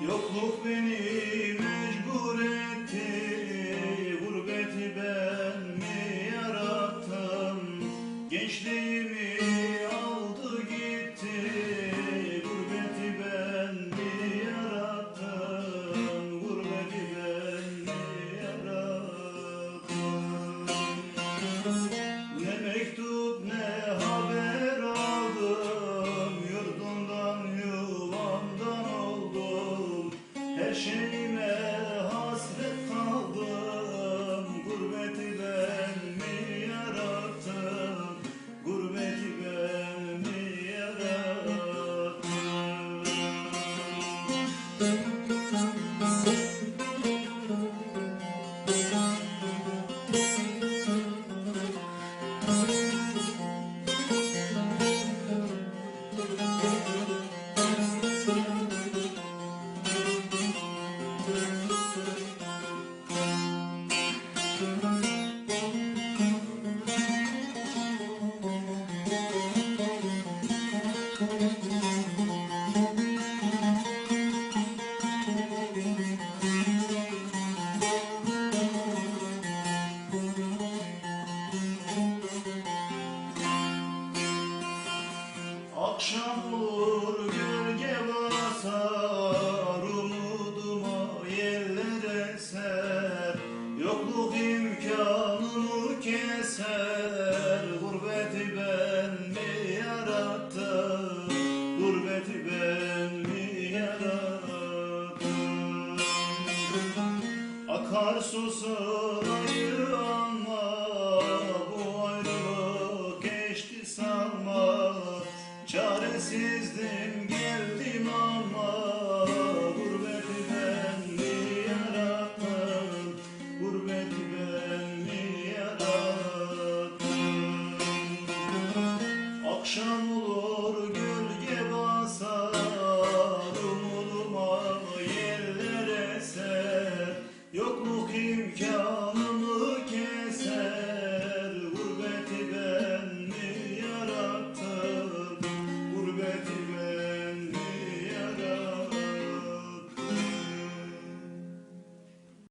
Yokluk beni mecbur etti. mexer. Akşam olur gölge basar Umuduma yerler eser Yokluk imkanımı keser. This is the.